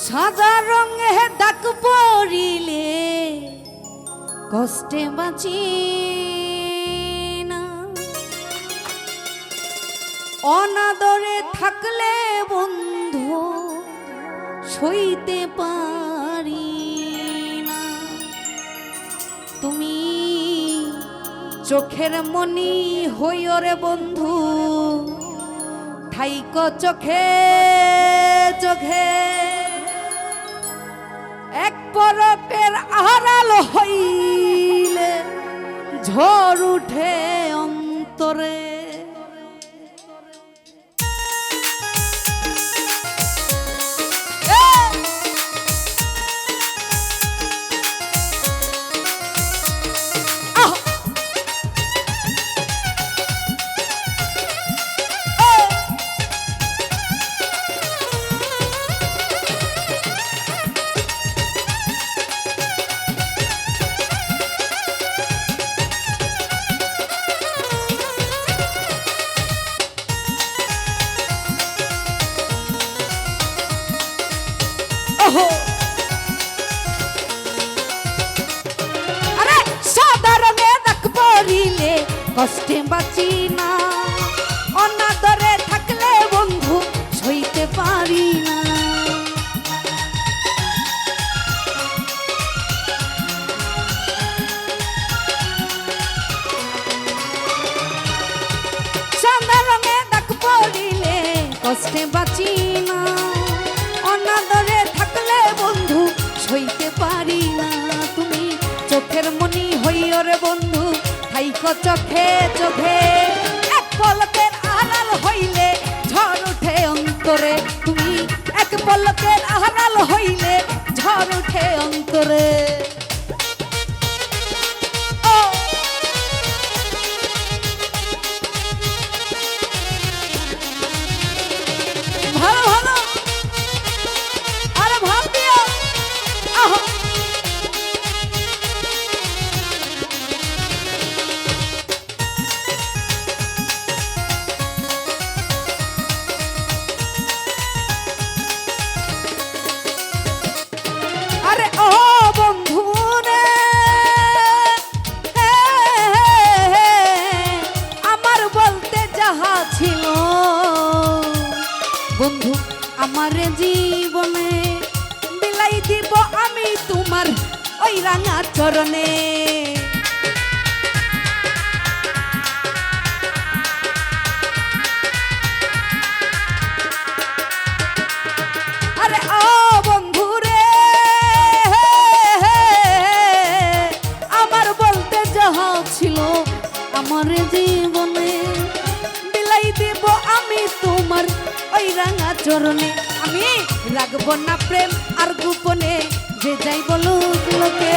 সাদা রঙে ডাক পড়িলে কষ্টে বাঁচি অনাদরে থাকলে বন্ধু সইতে পারি না। তুমি চোখের মনি হইও রে বন্ধু, থাইক চোখে চোখে। এক পরকের আড়াল হইলে ঝড় উঠে কষ্টে বাঁচি না। অনাদরে থাকলে বন্ধু সইতে পারি না। সাদা রঙে পড়িলে কষ্টে বাঁচি না। অনাদরে থাকলে বন্ধু সইতে পারি না। তুমি চোখের মনি হইও রে বন্ধু। হাইক চোখে চোখে, এক পলকের আড়াল হইলে ঝড় উঠে অন্তরে। তুমি এক পলকের আড়াল হইলে ওই রাঙা চরণে। আরে আমার বলতে যাহা ছিল আমার জীবনে, বিলাই দেব আমি তোমার ওই রাঙা চরণে। আমি রাখব না প্রেম আর গোপনে। যে যাই বলুক লোকে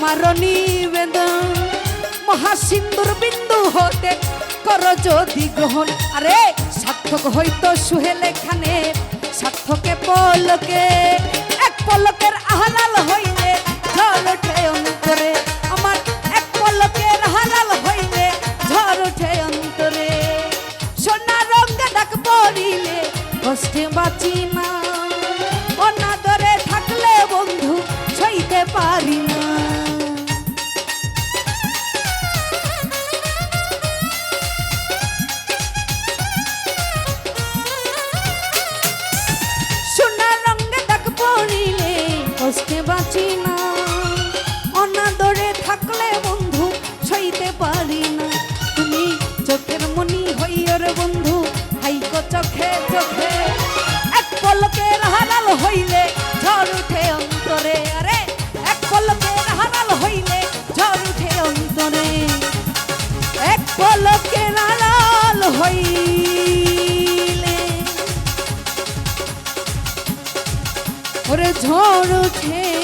আমার নিবেদন মহাসিন্দুর বিন্দু হতে কর যদি গ্রহণ। আরে, সার্থক হইতো সুহেলে খানে সার্থকে পলকে, এক পলকের আহালাল হইলে ঝড় ওঠে অন্তরে। আমার এক পলকের হালাল হইলে ঝড় ওঠে অন্তরে। সোনা রঙ পড়িলে কষ্টে বাঁচি না। অনাদরে থাকলে বন্ধু সইতে পারি না। ঝড় উঠে